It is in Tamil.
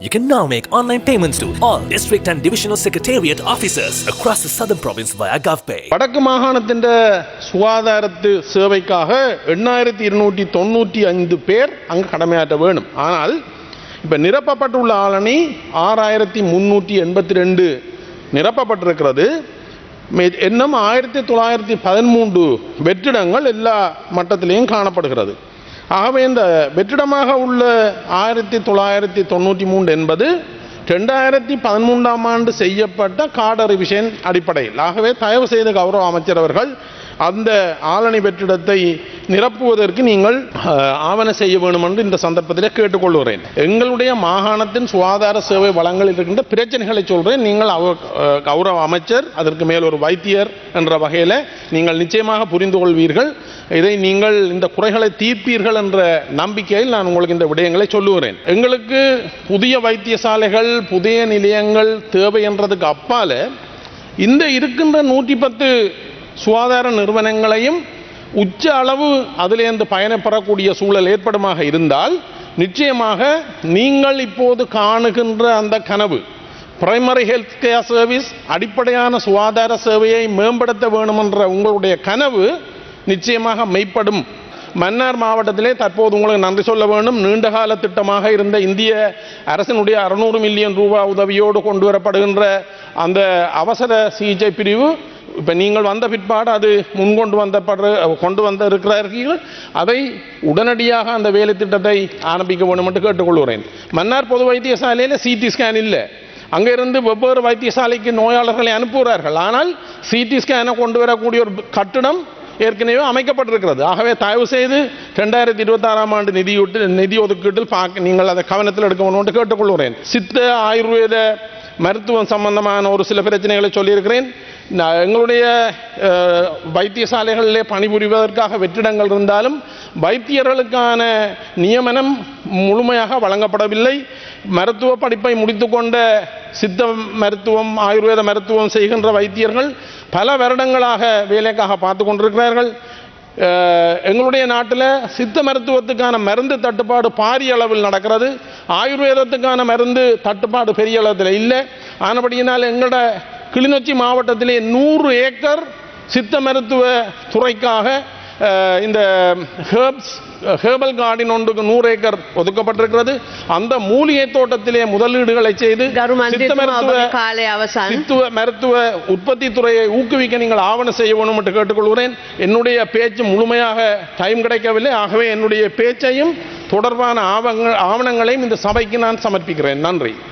You can now make online payments to all district and divisional secretariat officers across the southern province via GovPay. வடக்கு மாகாணத்தின் சுகாதாரத்து சேவைக்காக எண்ணாயிரத்தி இருநூற்றி தொண்ணூற்றி ஐந்து பேர் அங்கு கடமையாற்ற வேணும் ஆனால் இப்போ நிரப்பப்பட்டுள்ள ஆளணி ஆறாயிரத்தி முன்னூற்றி எண்பத்தி ரெண்டு நிரப்பப்பட்டிருக்கிறது. மே- இன்னும் ஆயிரத்தி தொள்ளாயிரத்தி பதிமூன்று வெற்றிடங்கள் எல்லா மட்டத்திலையும் காணப்படுகிறது. ஆகவே இந்த வெற்றிடமாக உள்ள ஆயிரத்தி தொள்ளாயிரத்தி தொண்ணூற்றி மூன்று என்பது ரெண்டாயிரத்தி பதிமூன்றாம் ஆண்டு செய்யப்பட்ட கார்டு ரிவிஷன் அடிப்படையில். ஆகவே தயவு செய்த கௌரவ அமைச்சர் அவர்கள் அந்த ஆளணி வெற்றிடத்தை நிரப்புவதற்கு நீங்கள் ஆவண செய்ய வேண்டும் என்று இந்த சந்தர்ப்பத்தில் கேட்டுக்கொள்கிறேன். எங்களுடைய மாகாணத்தின் சுகாதார சேவை வளங்களில் இருக்கின்ற பிரச்சனைகளை சொல்கிறேன் நீங்கள் அவ கௌரவ அமைச்சர் அதற்கு மேல் ஒரு வைத்தியர் என்ற வகையில் நீங்கள் நிச்சயமாக புரிந்து கொள்வீர்கள். இதை நீங்கள் இந்த குறைகளை தீர்ப்பீர்கள் என்ற நம்பிக்கையில் நான் உங்களுக்கு இந்த விடயங்களை சொல்லுகிறேன். எங்களுக்கு புதிய வைத்தியசாலைகள் புதிய நிலையங்கள் தேவை என்றதுக்கு அப்பால இந்த இருக்கின்ற நூற்றி பத்து சுகாதார நிறுவனங்களையும் உச்ச அளவு அதிலேருந்து பயணப்பெறக்கூடிய சூழல் ஏற்படுமாக இருந்தால் நிச்சயமாக நீங்கள் இப்போது காணுகின்ற அந்த கனவு பிரைமரி ஹெல்த் கேர் சர்வீஸ் அடிப்படையான சுகாதார சேவையை மேம்படுத்த வேண்டுமென்ற உங்களுடைய கனவு நிச்சயமாக மெய்ப்படும். மன்னார் மாவட்டத்திலே தற்போது உங்களுக்கு நன்றி சொல்ல வேண்டும். நீண்டகால திட்டமாக இருந்த இந்திய அரசினுடைய அறுநூறு மில்லியன் ரூபா உதவியோடு கொண்டு வரப்படுகின்ற அந்த அவசர சிகிச்சை பிரிவு இப்போ நீங்கள் வந்த பிற்பாடு அது முன்கொண்டு வந்தப்படுற கொண்டு வந்த இருக்கிறார்கள். அதை உடனடியாக அந்த வேலை திட்டத்தை ஆரம்பிக்க வேண்டும் என்று கேட்டுக்கொள்கிறேன். மன்னார் பொது வைத்தியசாலையில் சிடி ஸ்கேன் இல்லை. அங்கிருந்து வெவ்வேறு வைத்தியசாலைக்கு நோயாளர்களை அனுப்புகிறார்கள். ஆனால் சிடி ஸ்கேனை கொண்டு வரக்கூடிய ஒரு கட்டிடம் ஏற்கனவே அமைக்கப்பட்டிருக்கிறது. ஆகவே தயவு செய்து ரெண்டாயிரத்தி இருபத்தாறாம் ஆண்டு நிதியூட்டு நிதி ஒதுக்கீட்டில் பார்க்க நீங்கள் அதை கவனத்தில் எடுக்க வேண்டும் என்று கேட்டுக்கொள்கிறேன். சித்த ஆயுர்வேத மருத்துவம் சம்பந்தமான ஒரு சில பிரச்சனைகளை சொல்லியிருக்கிறேன். நான் எங்களுடைய வைத்தியசாலைகளிலே பணிபுரிவதற்காக வெற்றிடங்கள் இருந்தாலும் வைத்தியர்களுக்கான நியமனம் முழுமையாக வழங்கப்படவில்லை. மருத்துவ படிப்பை முடித்துக்கொண்ட சித்த மருத்துவம் ஆயுர்வேத மருத்துவம் செய்கின்ற வைத்தியர்கள் பல வருடங்களாக வேலைக்காக பார்த்து கொண்டிருக்கிறார்கள். எங்களுடைய நாட்டில் சித்த மருத்துவத்துக்கான மருந்து தட்டுப்பாடு பாரிய அளவில் நடக்கிறது. ஆயுர்வேதத்துக்கான மருந்து தட்டுப்பாடு பெரிய அளவில் இல்லை. ஆனபடியினால் எங்களோட கிளிநொச்சி மாவட்டத்திலே நூறு ஏக்கர் சித்த மருத்துவ துறைக்காக இந்த ஹேர்ப்ஸ் ஹேர்பல் கார்டன் ஒன்றுக்கு நூறு ஏக்கர் ஒதுக்கப்பட்டிருக்கிறது. அந்த மூலிகை தோட்டத்திலே முதலீடுகளை செய்து சித்த மருத்துவ சித்துவ மருத்துவ உற்பத்தி துறையை ஊக்குவிக்க நீங்கள் ஆவணம் செய்ய வேணும் என்று கேட்டுக்கொள்கிறேன். என்னுடைய பேச்சு முழுமையாக டைம் கிடைக்கவில்லை. ஆகவே என்னுடைய பேச்சையும் தொடர்பான ஆவணங்களையும் இந்த சபைக்கு நான் சமர்ப்பிக்கிறேன். நன்றி.